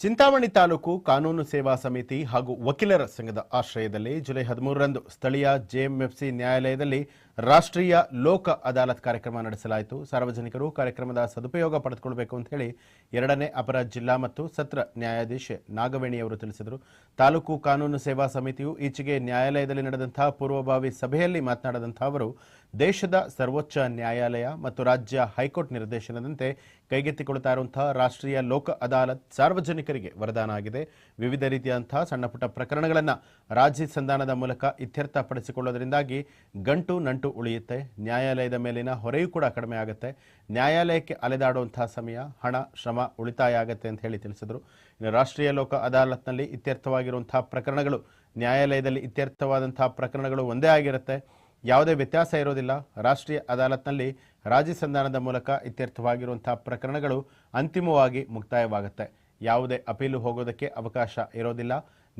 ಚಿಂತಾಮಣಿ ತಾಲೂಕು ಕಾನೂನು ಸೇವಾ ಸಮಿತಿ ಹಾಗೂ ವಕೀಲರ ಸಂಘದ ಆಶ್ರಯದಲ್ಲಿ ಜುಲೈ ಹದಿಮೂರರಂದು ಸ್ಥಳೀಯ ಜೆಎಂಎಫ್ಸಿ ನ್ಯಾಯಾಲಯದಲ್ಲಿ ರಾಷ್ಟ್ರೀಯ ಲೋಕ ಅದಾಲತ್ ಕಾರ್ಯಕ್ರಮ ನಡೆಸಲಾಯಿತು. ಸಾರ್ವಜನಿಕರು ಕಾರ್ಯಕ್ರಮದ ಸದುಪಯೋಗ ಪಡೆದುಕೊಳ್ಳಬೇಕು ಅಂತ ಹೇಳಿ ಎರಡನೇ ಅಪರ ಜಿಲ್ಲಾ ಮತ್ತು ಸತ್ರ ನ್ಯಾಯಾಧೀಶೆ ನಾಗವೇಣಿ ಅವರು ತಿಳಿಸಿದರು. ತಾಲೂಕು ಕಾನೂನು ಸೇವಾ ಸಮಿತಿಯು ಈಚೆಗೆ ನ್ಯಾಯಾಲಯದಲ್ಲಿ ನಡೆದಂತಹ ಪೂರ್ವಭಾವಿ ಸಭೆಯಲ್ಲಿ ಮಾತನಾಡದಂತಹ ಅವರು, ದೇಶದ ಸರ್ವೋಚ್ಚ ನ್ಯಾಯಾಲಯ ಮತ್ತು ರಾಜ್ಯ ಹೈಕೋರ್ಟ್ ನಿರ್ದೇಶನದಂತೆ ಕೈಗೆತ್ತಿಕೊಳ್ತಾ ಇರುವಂತಹ ರಾಷ್ಟ್ರೀಯ ಲೋಕ ಅದಾಲತ್ ಸಾರ್ವಜನಿಕರಿಗೆ ವರದಾನ ಆಗಿದೆ. ವಿವಿಧ ರೀತಿಯಂತಹ ಸಣ್ಣಪುಟ್ಟ ಪ್ರಕರಣಗಳನ್ನು ರಾಜಿ ಸಂಧಾನದ ಮೂಲಕ ಇತ್ಯರ್ಥಪಡಿಸಿಕೊಳ್ಳೋದರಿಂದಾಗಿ ಗಂಟು ನಂಟು ಉಳಿಯುತ್ತೆ. ನ್ಯಾಯಾಲಯದ ಮೇಲಿನ ಹೊರೆಯೂ ಕೂಡ ಕಡಿಮೆ ಆಗುತ್ತೆ. ನ್ಯಾಯಾಲಯಕ್ಕೆ ಅಲೆದಾಡುವಂತಹ ಸಮಯ, ಹಣ, ಶ್ರಮ ಉಳಿತಾಯ ಆಗುತ್ತೆ ಅಂತ ಹೇಳಿ ತಿಳಿಸಿದರು. ಇನ್ನು ರಾಷ್ಟ್ರೀಯ ಲೋಕ ಅದಾಲತ್ನಲ್ಲಿ ಇತ್ಯರ್ಥವಾಗಿರುವಂತಹ ಪ್ರಕರಣಗಳು, ನ್ಯಾಯಾಲಯದಲ್ಲಿ ಇತ್ಯರ್ಥವಾದಂತಹ ಪ್ರಕರಣಗಳು ಒಂದೇ ಆಗಿರುತ್ತೆ. ಯಾವುದೇ ವ್ಯತ್ಯಾಸ ಇರೋದಿಲ್ಲ. ರಾಷ್ಟ್ರೀಯ ಅದಾಲತ್ನಲ್ಲಿ ರಾಜಿ ಸಂಧಾನದ ಮೂಲಕ ಇತ್ಯರ್ಥವಾಗಿರುವಂತಹ ಪ್ರಕರಣಗಳು ಅಂತಿಮವಾಗಿ ಮುಕ್ತಾಯವಾಗುತ್ತೆ. ಯಾವುದೇ ಅಪೀಲು ಹೋಗೋದಕ್ಕೆ ಅವಕಾಶ ಇರೋದಿಲ್ಲ.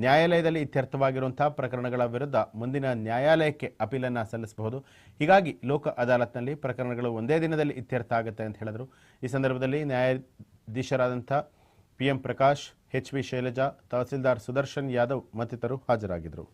ನ್ಯಾಯಾಲಯದಲ್ಲಿ ಇತ್ಯರ್ಥವಾಗಿರುವಂತಹ ಪ್ರಕರಣಗಳ ವಿರುದ್ಧ ಮುಂದಿನ ನ್ಯಾಯಾಲಯಕ್ಕೆ ಅಪೀಲನ್ನು ಸಲ್ಲಿಸಬಹುದು. ಹೀಗಾಗಿ ಲೋಕ ಅದಾಲತ್ನಲ್ಲಿ ಪ್ರಕರಣಗಳು ಒಂದೇ ದಿನದಲ್ಲಿ ಇತ್ಯರ್ಥ ಆಗುತ್ತೆ ಅಂತ ಹೇಳಿದರು. ಈ ಸಂದರ್ಭದಲ್ಲಿ ನ್ಯಾಯಾಧೀಶರಾದಂಥ P M Prakash, H V Shailaja, tahsildar Sudarshan Yadav ಮತ್ತಿತರರು ಹಾಜರಾಗಿದ್ದರು.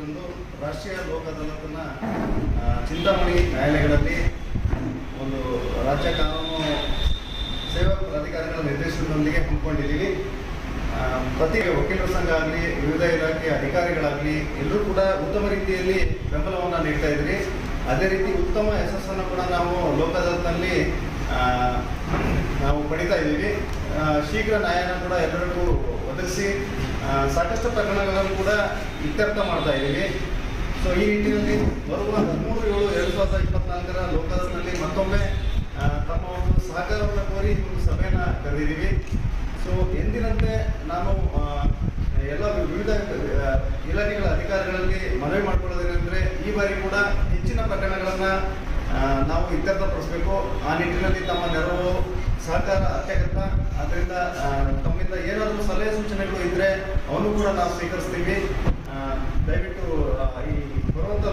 ಇಪ್ಪತ್ನಾಲ್ಕರಂದು ರಾಷ್ಟ್ರೀಯ ಲೋಕ ಅದಾಲತ್ನ ಚಿಂತಾಮಣಿ ನ್ಯಾಯಾಲಯಗಳಲ್ಲಿ ಒಂದು ರಾಜ್ಯ ಕಾನೂನು ಸೇವಾ ಪ್ರಾಧಿಕಾರಗಳ ನಿರ್ದೇಶನದೊಂದಿಗೆ ಹಮ್ಮಿಕೊಂಡಿದ್ದೀವಿ ಪ್ರತಿ ವಕೀಲರ ಸಂಘ ಆಗಲಿ, ವಿವಿಧ ಇಲಾಖೆಯ ಅಧಿಕಾರಿಗಳಾಗಲಿ, ಎಲ್ಲರೂ ಕೂಡ ಉತ್ತಮ ರೀತಿಯಲ್ಲಿ ಬೆಂಬಲವನ್ನು ನೀಡ್ತಾ ಇದ್ರಿ ಅದೇ ರೀತಿ ಉತ್ತಮ ಯಶಸ್ಸನ್ನು ಕೂಡ ನಾವು ಲೋಕ ಅದಾಲತ್ನಲ್ಲಿ ನಾವು ಪಡಿತಾ ಇದ್ದೀವಿ. ಶೀಘ್ರ ನ್ಯಾಯನ ಕೂಡ ಎಲ್ಲರಿಗೂ ಒದಗಿಸಿ ಸಾಕಷ್ಟು ಪ್ರಕರಣಗಳನ್ನು ಕೂಡ ಇತ್ಯರ್ಥ ಮಾಡ್ತಾ ಇದ್ದೀವಿ. ಸೊ ಈ ನಿಟ್ಟಿನಲ್ಲಿ ಬರುವ ಹದಿಮೂರು ಏಳು ಎರಡು ಸಾವಿರದ ಇಪ್ಪತ್ನಾಲ್ಕರ ಲೋಕದಲ್ಲಿ ಮತ್ತೊಮ್ಮೆ ತಮ್ಮ ಒಂದು ಸಹಕಾರವನ್ನು ಕೋರಿ ಒಂದು ಸಭೆಯನ್ನು ಕರೆದಿದ್ದೀವಿ. ಸೊ ಎಂದಿನಂತೆ ನಾನು ಎಲ್ಲ ವಿವಿಧ ಇಲಾಖೆಗಳ ಅಧಿಕಾರಿಗಳಲ್ಲಿ ಮನವಿ ಮಾಡ್ಕೊಳ್ಳೋದೇನೆಂದರೆ ಈ ಬಾರಿ ಕೂಡ ಹೆಚ್ಚಿನ ಪ್ರಕರಣಗಳನ್ನು ನಾವು ಇತ್ಯರ್ಥಪಡಿಸಬೇಕು ಆ ನಿಟ್ಟಿನಲ್ಲಿ ತಮ್ಮ ನೆರವು ಸಹಕಾರ ಅತ್ಯಗತ್ಯ ಅದರಿಂದ ತಮ್ಮಿಂದ ಏನಾದರೂ ಸಲಹೆ ಸೂಚನೆಗಳು ಇದ್ದರೆ ಅವನು ಕೂಡ ನಾವು ಸ್ವೀಕರಿಸ್ತೀವಿ. ದಯವಿಟ್ಟು ಈ ಬರುವಂಥ